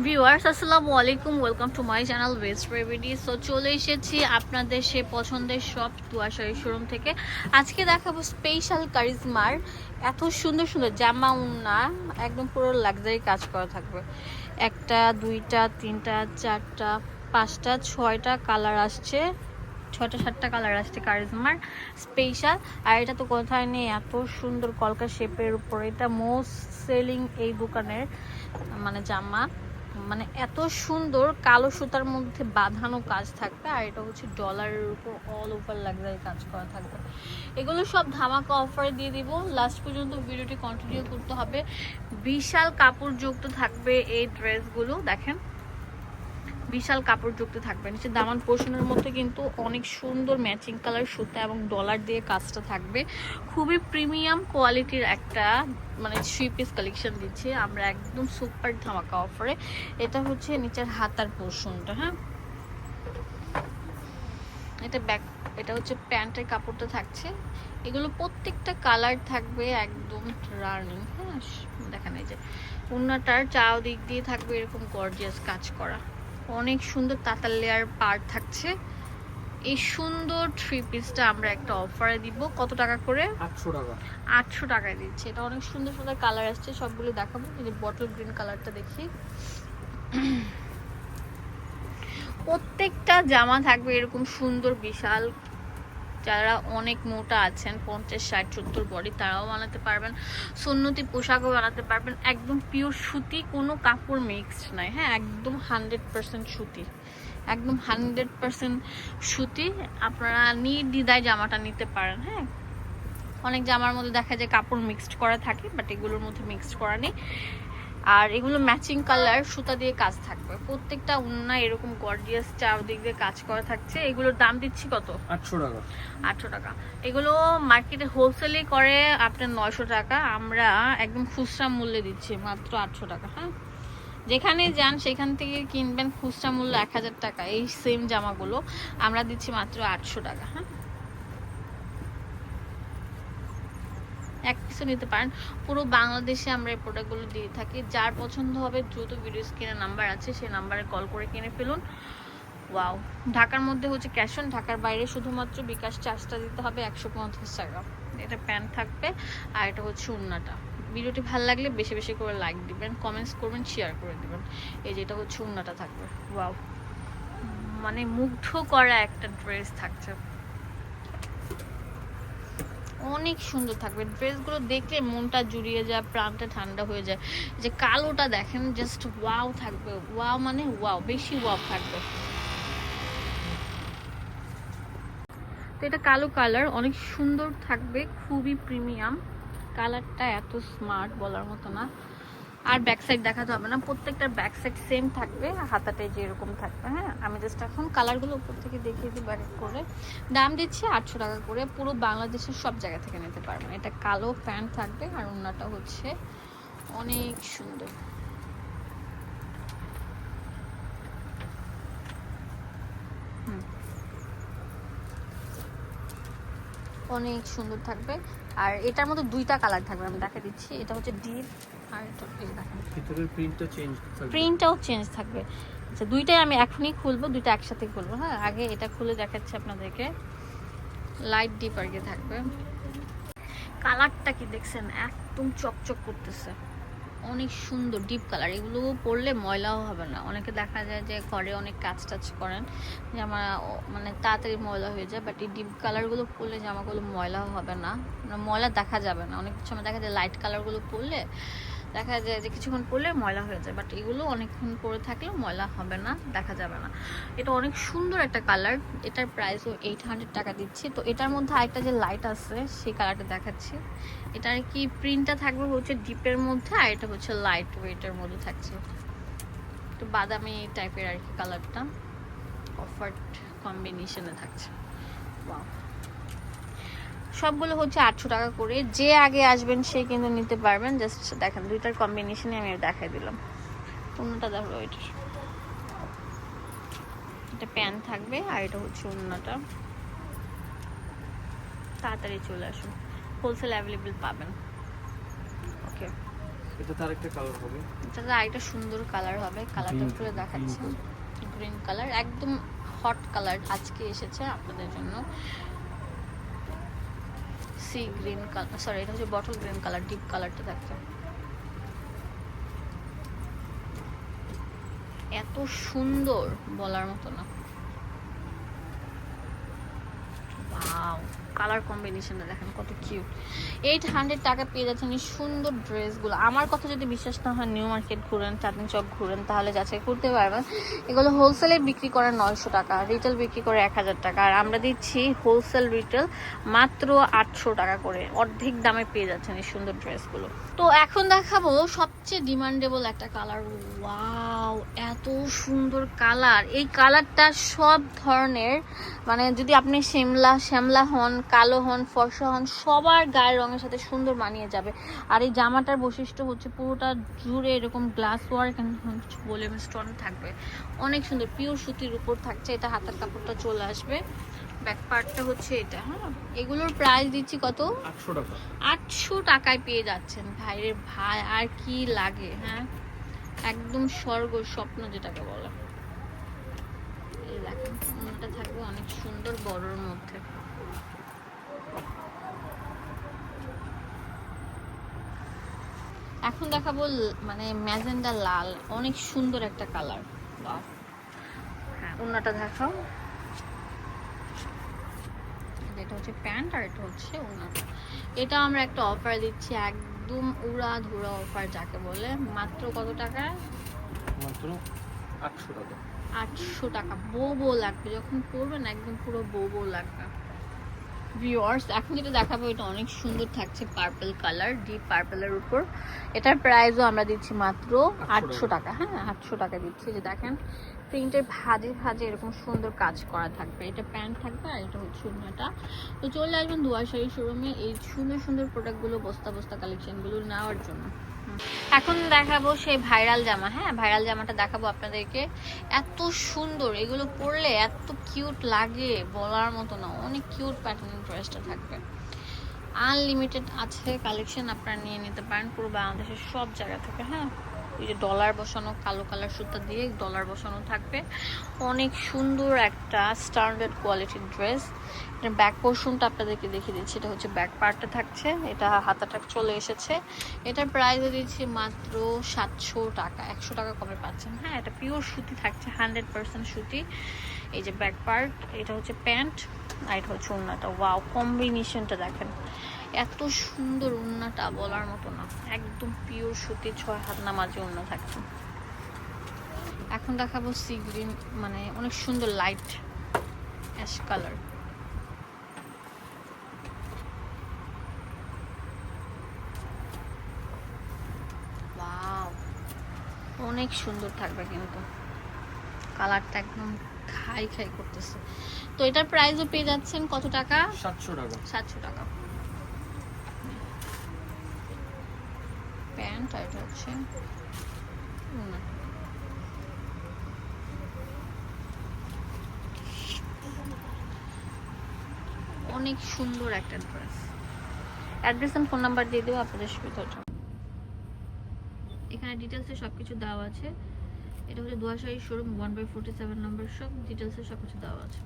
Viewers, আসসালামু আলাইকুম। Welcome to my channel ওয়েস্ট রেভিডি সো চলে এসেছি আপনাদের সে পছন্দের সব তুয়াশারি শোরুম থেকে। আজকে দেখাবো স্পেশাল কারিজমার। এত সুন্দর সুন্দর জামা উন্না, একদম পুরো লাক্সারি কাজ করা থাকবে। একটা, দুইটা, তিনটা, চারটা, পাঁচটা, ছয়টা কালার আসছে। ছটা সাতটা কালার আসছে কারিজমার স্পেশাল আর এটা তো কোথায় নেই, এত সুন্দর কলকা শেপের উপর। এটা মোস্ট সেলিং এই দোকানের মানে জামা। মানে এত সুন্দর কালো সুতার মধ্যে বাঁধানো কাজ থাকবে, আর এটা হচ্ছে ডলারের উপর অল ওভার লাগজারি কাজ করা থাকবে। এগুলো সব ধামাকা অফারে দিয়ে দিব। লাস্ট পর্যন্ত ভিডিওটি কন্টিনিউ করতে হবে। বিশাল কাপড় যুক্ত থাকবে এই ড্রেসগুলো দেখেন। বিশাল কাপড় যুক্ত থাকবে। নিচে দামান পোর্শনের মধ্যে কিন্তু অনেক সুন্দর ম্যাচিং কালার সুতা এবং ডলার দিয়ে কাজটা থাকবে। খুবই প্রিমিয়াম কোয়ালিটির একটা মানে থ্রি পিস কালেকশন দিচ্ছি। আমরা একদম সুপার ধামাকা অফারে এটা হচ্ছে নিচের হাতার পোর্শনটা হ্যাঁ? এটা ব্যাক এটা হচ্ছে প্যান্টের কাপড়টা থাকছে। এগুলো প্রত্যেকটা কালার থাকবে একদম রানিং হ্যাঁ? দেখা এই যে উন্নাটার চাও দিক দিয়ে থাকবে এরকম গর্জিয়াস কাজ করা। অনেক সুন্দর তাতার লেয়ার পার্ট থাকছে। এই সুন্দর থ্রি পিসটা আমরা একটা অফারে দিব। কত টাকা করে? আটশো টাকা। আটশো টাকায় দিচ্ছে। এটা অনেক সুন্দর সুন্দর কালার আসছে। সবগুলো দেখাবো। এই যে বটল গ্রিন কালারটা দেখি। প্রত্যেকটা জামা থাকবে এরকম সুন্দর বিশাল যারা অনেক মোটা আছেন, পঞ্চাশ, ষাট, সত্তর বডি তারাও বানাতে পারবেন। সুন্নতি পোশাকও বানাতে পারবেন। একদম পিওর সুতি, কোনো কাপড় মিক্সড নাই হ্যাঁ? একদম হান্ড্রেড পার্সেন্ট সুতি। একদম হান্ড্রেড পার্সেন্ট সুতি। আপনারা নির্দ্বিধায় জামাটা নিতে পারেন হ্যাঁ? অনেক জামার মধ্যে দেখা যায় কাপড় মিক্সড করা থাকে বাট এগুলোর মধ্যে মিক্সড করা নেই। আর এগুলো ম্যাচিং কালার সুতা দিয়ে কাজ থাকবে। প্রত্যেকটা উন্না এরকম গর্জিয়াস চারদিক দিয়ে কাজ করা থাকছে। এগুলোর দাম দিচ্ছি কত? আটশো টাকা। আটশো টাকা। এগুলো মার্কেটে হোলসেলে করে আপনার নয়শো টাকা। আমরা একদম খুচরা মূল্যে দিচ্ছি মাত্র আটশো টাকা হ্যাঁ? যেখানে যান সেখান থেকে কিনবেন খুচরা মূল্য এক হাজার টাকা। এই সেম জামাগুলো আমরা দিচ্ছি মাত্র আটশো টাকা হ্যাঁ? এক পিসও নিতে পারেন। পুরো বাংলাদেশে আমরা এই প্রোডাক্টগুলো দিয়ে থাকি। যার পছন্দ হবে দ্রুত ভিডিও স্ক্রিনে নাম্বার আছে, সেই নাম্বারে কল করে কিনে ফেলুন। ওয়াও ঢাকার মধ্যে হচ্ছে ক্যাশ অন ঢাকার বাইরে শুধুমাত্র বিকাশ চার্জটা দিতে হবে একশো পঞ্চাশ টাকা। এটা প্যান্ট থাকবে আর এটা হচ্ছে উন্নাটা। ভিডিওটি ভালো লাগলে বেশি বেশি করে লাইক দিবেন কমেন্টস করবেন শেয়ার করে দিবেন। এই যেটা হচ্ছে উন্নাটা থাকবে। ওয়াও মানে মুগ্ধ করা একটা ড্রেস থাকছে। অনেক সুন্দর থাকবে। ড্রেসগুলো দেখলে মনটা জুড়িয়ে যায়, প্রাণটা ঠান্ডা হয়ে যায়। যে কালোটা দেখেন জাস্ট ওয়াও থাকবে। ওয়াও মানে ওয়াও বেশি ওয়াও থাকবে। তো এটা কালো কালার অনেক সুন্দর থাকবে, খুবই প্রিমিয়াম কালারটা এত স্মার্ট বলার মতো না। আর ব্যাক সাইড দেখাতে হবে না, প্রত্যেকটা ব্যাক সাইড সেম থাকবে হাতাটায় যেরকম থাকবে হ্যাঁ? আমি জাস্ট এখন কালারগুলো উপর থেকে দেখিয়ে দিই ব্যাক করে। দাম দিচ্ছি আটশো টাকা করে, পুরো বাংলাদেশের সব জায়গা থেকে নিতে পারবেন। এটা কালো প্যান্ট থাকবে আর অন্যটা হচ্ছে অনেক সুন্দর। অনেক সুন্দর থাকবে। আর এটার মধ্যে দুইটা কালার থাকবে, আমি দেখা দিচ্ছি। এটা হচ্ছে ডিপ আর এটা এই দেখেন। ভিতরের প্রিন্টটা চেঞ্জ থাকবে। প্রিন্টটাও চেঞ্জ থাকবে। আচ্ছা দুইটাই আমি এখনই খুলবো দুইটা একসাথে খুলবো হ্যাঁ? আগে এটা খুলে দেখাচ্ছি আপনাদেরকে। লাইট ডিপ আর কি থাকবে। কালারটা কি দেখছেন? একদম চকচক করতেছে। অনেক সুন্দর ডিপ কালার এগুলো পরলে ময়লাও হবে না। অনেকে দেখা যায় যে ঘরে অনেক কাজ টাজ করেন জামা মানে তাড়াতাড়ি ময়লা হয়ে যায় বাট এই ডিপ কালারগুলো পরলে জামাগুলো ময়লাও হবে না। মানে ময়লা দেখা যাবে না। অনেক সময় দেখা যায় লাইট কালারগুলো পরলে দেখা যায় যে কিছুক্ষণ পরলে ময়লা হয়ে যায় বাট এগুলো অনেকক্ষণ পরে থাকলে ময়লা হবে না, দেখা যাবে না। এটা অনেক সুন্দর একটা কালার এটার প্রাইসও এইট হান্ড্রেড টাকা দিচ্ছি। তো এটার মধ্যে আরেকটা যে লাইট আছে, সেই কালারটা দেখাচ্ছি। এটার কি প্রিন্টটা থাকবে হচ্ছে ডিপের মধ্যে, আর এটা হচ্ছে লাইট ওয়েটের মধ্যে থাকছে। একটু বাদামি টাইপের আর কি কালারটা অফার কম্বিনেশনে থাকছে। Wow. সবগুলো হচ্ছে আটশো টাকা করে। যে আগে আসবেন সে কিন্তু নিতে পারবেন। জাস্ট দেখেন দুইটার কম্বিনেশনে আমি দেখাই দিলাম। অন্যটা দেখো এটার এটা প্যান থাকবে আর এটা হচ্ছে অন্যটা। তাড়াতাড়ি চলে আসুন। হোলসেল অ্যাভেলেবেল পাবেন। ওকে এটা তার একটা কালার হবে। এটাতে আরেকটা সুন্দর কালার হবে। কালারটা পুরো দেখাচ্ছি। গ্রিন কালার একদম হট কালার আজকে এসেছে আপনাদের জন্য। সি গ্রিন কালার সরি এটা হচ্ছে বটল গ্রিন কালার ডিপ কালারটা থাকছে এত সুন্দর বলার মতো না। ওয়াও কালার কম্বিনেশনটা দেখেন কত কিউট। এইট হান্ড্রেড টাকা পেয়ে যাচ্ছেন এই সুন্দর ড্রেসগুলো। আমার কথা যদি বিশ্বাস না হয়, নিউ মার্কেট ঘুরেন, চাঁদনি চক ঘুরেন, তাহলে যাচাই করতে পারবেন। এগুলো হোলসেলে বিক্রি করে নয়শো টাকা রিটেল বিক্রি করে এক হাজার টাকা। আর আমরা দিচ্ছি হোলসেল রিটেল মাত্র আটশো টাকা করে। অর্ধেক দামে পেয়ে যাচ্ছেন এই সুন্দর ড্রেসগুলো। তো এখন দেখাবো সবচেয়ে ডিমান্ডেবল একটা কালার ওয়াও এত সুন্দর কালার এই কালারটা সব ধরনের মানে যদি আপনি শ্যামলা শ্যামলা হন কালো হন ফর্সা হন সবার গায়ের রঙের সাথে সুন্দর মানিয়ে যাবে। আর এই জামাটার বৈশিষ্ট্য হচ্ছে পুরোটা জুড়ে এরকম গ্লাস ওয়ার্ক কিছু বলে স্টোন থাকবে। অনেক সুন্দর পিওর সুতির উপর থাকছে এটা হাতের কাপড়টা চলে আসবে। ব্যাক পার্টটা হচ্ছে এটা হ্যাঁ? এগুলোর প্রাইস দিচ্ছি কত? আটশো টাকা। আটশো টাকায় পেয়ে যাচ্ছেন। ভাইরে ভাই আর কি লাগে হ্যাঁ? একদম স্বর্গ স্বপ্ন যেটাকে বলে। এই দেখেন থাকবে? অনেক সুন্দর বড়র মধ্যে। এখন দেখাবো মানে ম্যাজেন্ডা লাল। অনেক সুন্দর একটা কালার। হ্যাঁ অন্যটা দেখাও। এটা হচ্ছে প্যান্ট আর এটা হচ্ছে ওনাটা এটা আমরা একটা অফার দিচ্ছি একদম উড়া ধুরা অফার যাকে বলে। মাত্র কত টাকা? মাত্র আটশো টাকা। আটশো টাকা। বউ বউ লাগবে। যখন পরবেন একদম পুরো বউ বউ লাগবে। ভিউয়ার্স এখন যেটা দেখাবো এটা অনেক সুন্দর থাকছে পার্পল কালার ডিপ পার্পলের উপর। এটার প্রাইসও আমরা দিচ্ছি মাত্র আটশো টাকা। হ্যাঁ আটশো টাকা দিচ্ছি যে দেখেন। প্রিন্টের ভাজে ভাজে এরকম সুন্দর কাজ করা থাকবে। এটা প্যান্ট থাকবে আর এটা হচ্ছে অন্যটা তো চলে আসবেন দুয়াশাড়ি শোরুমে এই সুন্দর সুন্দর প্রোডাক্টগুলো বস্তা বস্তা কালেকশনগুলো নেওয়ার জন্য। এখন দেখাবো সেই ভাইরাল জামা হ্যাঁ? ভাইরাল জামাটা দেখাবো আপনাদেরকে। এত সুন্দর। এগুলো পরলে এত কিউট লাগে বলার মতো না। অনেক কিউট প্যাটার্নের ড্রেসটা থাকবে। আনলিমিটেড আছে কালেকশন আপনারা নিয়ে নিতে পারেন। পুরো বাংলাদেশের সব জায়গা থেকে হ্যাঁ? এই যে ডলার বসানো, কালো কালার সুতা দিয়ে ডলার বসানো থাকবে। অনেক সুন্দর একটা স্ট্যান্ডার্ড কোয়ালিটির ড্রেস এটার ব্যাক পোর্শনটা আপনাদেরকে দেখিয়ে দিচ্ছি, এটা হচ্ছে ব্যাক পার্টটা থাকছে, এটা হাতাটা চলে এসেছে। এটার প্রাইসও দিচ্ছি মাত্র সাতশো টাকা, একশো টাকা কমে পাচ্ছেন। হ্যাঁ এটা পিওর সুতি থাকছে হান্ড্রেড পার্সেন্ট সুতি। এই যে ব্যাক পার্ট এটা হচ্ছে প্যান্ট, আর এটা হচ্ছে উন্নাটা ওয়াও কম্বিনেশনটা দেখেন। এত সুন্দর উন্নাটা বলার মতো না। একদম পিওর সুতি ছয় হাত নামাজে উন্না থাকছে। এখন দেখাবো সি গ্রিন মানে অনেক সুন্দর লাইট অ্যাশ কালার অনেক সুন্দর থাকবে কিন্তু। কালারটা একদম খাই খাই করতেছে। তো এটার প্রাইসও পেয়ে যাচ্ছেন কত টাকা? সাতশো টাকা। সাতশো টাকা। প্যান্ট আর হচ্ছে। অনেক সুন্দর একটা dress. Address and phone number দিয়ে দেবো আপনাদের সুবিধার জন্য এখানে ডিটেলসে সব কিছু দেওয়া আছে। এটা হচ্ছে দুয়াশাহী showroom one by forty seven number সব ডিটেলসে সব কিছু দেওয়া আছে।